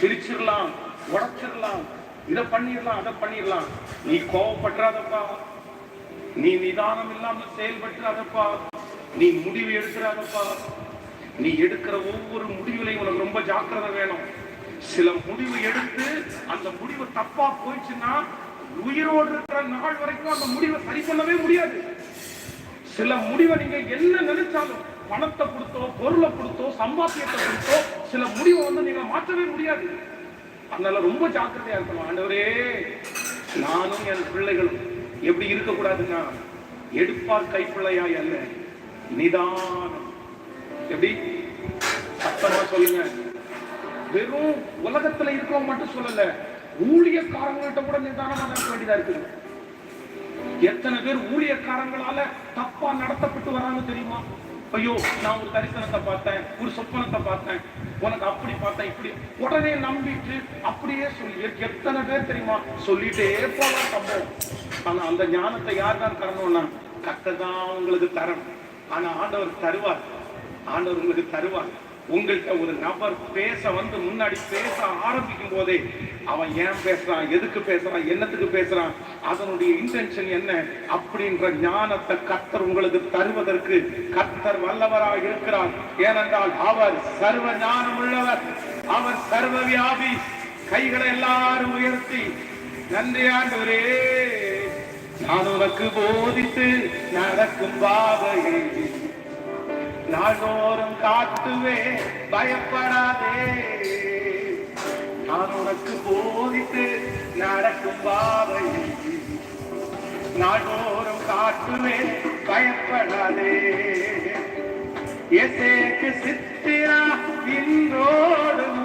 பிரிச்சிடலாம் உடச்சிடலாம் இதை பண்ணிடலாம் அதை பண்ணிடலாம். நீ கோவப்படுறாதப்பா நீ நிதானம் இல்லாம செயல்பட்டுறாதப்பா. நீ முடிவு எடுக்கிறாதப்பா. நீ எடுக்கிற ஒவ்வொரு முடிவுலையும் உனக்கு ரொம்ப ஜாக்கிரதை வேணும். சில முடிவு எடுத்து அந்த முடிவு தப்பா போயிடுச்சுன்னா உயிரோடு இருக்கிற நாள் வரைக்கும் அந்த முடிவை சரி பண்ணவே முடியாது. சில முடிவை நீங்க என்ன நினைச்சாலும் பணத்தை கொடுத்தோ பொருளை கொடுத்தோ சம்பாத்தியத்தை கொடுத்தோ சில முடிவை வந்து நீங்க மாற்றவே முடியாது. அதனால ரொம்ப ஜாக்கிரதையா இருக்கணும் ஆண்டவரே. நானும் என் பிள்ளைகளும் எப்படி இருக்கக்கூடாதுன்னா எடுப்பார் கைப்பிள்ளையாய் அல்ல நிதானம். எப்படி? சத்தமா சொல்லுங்க. வெறும் உலகத்துல இருக்கிறவங்க மட்டும் சொல்லல ஊழியக்காரங்கள்ட்ட கூட நிதானமா நடக்க வேண்டியதா இருக்குது. எத்தனை பேர் ஊழியக்காரங்களால தப்பா நடத்தப்பட்டு வராங்க தெரியுமா? ஐயோ நான் ஒரு தரிசனத்தை பார்த்தேன் ஒரு சொப்பனத்தை பார்த்தேன். உனக்கு அப்படி பார்த்தேன் இப்படி. உடனே நம்பிட்டு அப்படியே சொல்லி எத்தனை பேர் தெரியுமா? சொல்லிட்டே போலாம் சம்பவம் ஆனா அந்த ஞானத்தை யார் தான் தரணும்னா கத்தை தான் உங்களுக்கு தரணும். ஆனா ஆண்டவர் தருவார். ஆண்டவர் உங்களுக்கு தருவார். உங்கள்கிட்ட ஒரு நபர் பேச வந்து முன்னாடி பேச ஆரம்பிக்கும் போதே அவன் ஏன் பேசுறான் எதுக்கு பேசுறான் என்னத்துக்கு பேசுறான் அதனுடைய இன்டென்ஷன் என்ன அப்படின்ற ஞானத்தை கர்த்தர் உங்களுக்கு தருவதற்கு கர்த்தர் வல்லவராக இருக்கிறார். ஏனென்றால் அவர் சர்வ ஞானம் உள்ளவர் அவர் சர்வ வியாபி கைகளை எல்லாரும் உயர்த்தி நன்றி ஆண்டவரே நான் உனக்கு போதித்து நடக்கும் பாதையை நாள்தோறும் காட்டுவே பயப்படாதே. நான் உனக்கு போதித்து நடக்கும் பாதை நாள்தோறும் காட்டுவே பயப்படாதே. எசேக்கு சித்திரா இன்றோடும்